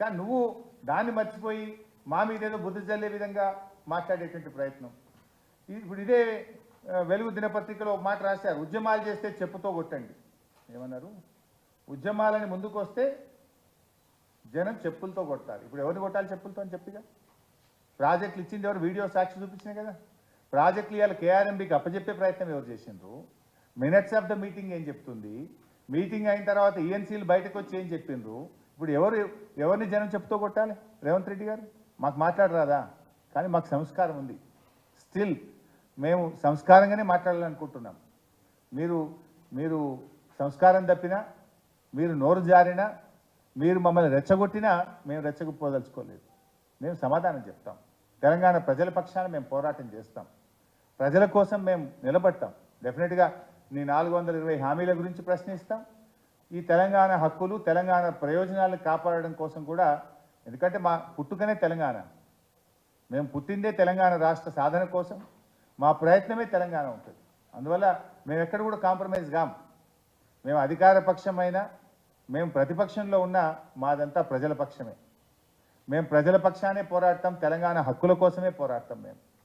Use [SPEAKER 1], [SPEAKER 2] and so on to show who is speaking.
[SPEAKER 1] కానీ నువ్వు దాన్ని మర్చిపోయి మా మీద ఏదో బుద్ధి చల్లే విధంగా మాట్లాడేటువంటి ప్రయత్నం. ఇప్పుడు ఇదే వెలుగు దినపత్రికలో ఒక మాట రాశారు ఉద్యమాలు చేస్తే చెప్పుతో కొట్టండి. ఏమన్నారు? ఉద్యమాలని ముందుకు వస్తే జనం చెప్పులతో కొడతారు. ఇప్పుడు ఎవరిని కొట్టాలి చెప్పులతో అని చెప్పిగా? ప్రాజెక్టులు ఇచ్చింది ఎవరు? వీడియో సాక్షి చూపించినాయి కదా. ప్రాజెక్టులు ఇవాళ కేఆర్ఎంబికి అప్పచెప్పే ప్రయత్నం ఎవరు చేసిండ్రు? మినిట్స్ ఆఫ్ ద మీటింగ్ ఏం చెప్తుంది? మీటింగ్ అయిన తర్వాత ఈఎన్సీలు బయటకు వచ్చి ఏం చెప్పిండ్రు? ఇప్పుడు ఎవరు ఎవరిని జనం చెప్తూ కొట్టాలి? రేవంత్ రెడ్డి గారు? మాకు మాట్లాడరాదా? కానీ మాకు సంస్కారం ఉంది. స్టిల్ మేము సంస్కారంగానే మాట్లాడాలనుకుంటున్నాం. మీరు మీరు సంస్కారం తప్పినా మీరు నోరు జారినా మీరు మమ్మల్ని రెచ్చగొట్టినా మేము రెచ్చగొప్పదలుచుకోలేదు మేము సమాధానం చెప్తాం. తెలంగాణ ప్రజల పక్షాన మేము పోరాటం చేస్తాం. ప్రజల కోసం మేము నిలబడతాం. డెఫినెట్గా నీ నాలుగు వందల ఇరవై హామీల గురించి ప్రశ్నిస్తాం. ఈ తెలంగాణ హక్కులు తెలంగాణ ప్రయోజనాలను కాపాడడం కోసం కూడా ఎందుకంటే మా పుట్టుకనే తెలంగాణ. మేము పుట్టిందే తెలంగాణ రాష్ట్ర సాధన కోసం మా ప్రయత్నమే తెలంగాణ ఉంటుంది. అందువల్ల మేము ఎక్కడ కూడా కాంప్రమైజ్ కాం. మేము అధికార పక్షమైనా మేము ప్రతిపక్షంలో ఉన్న మాదంతా ప్రజల పక్షమే. మేము ప్రజల పక్షానే పోరాడతాం తెలంగాణ హక్కుల కోసమే పోరాడతాం మేము.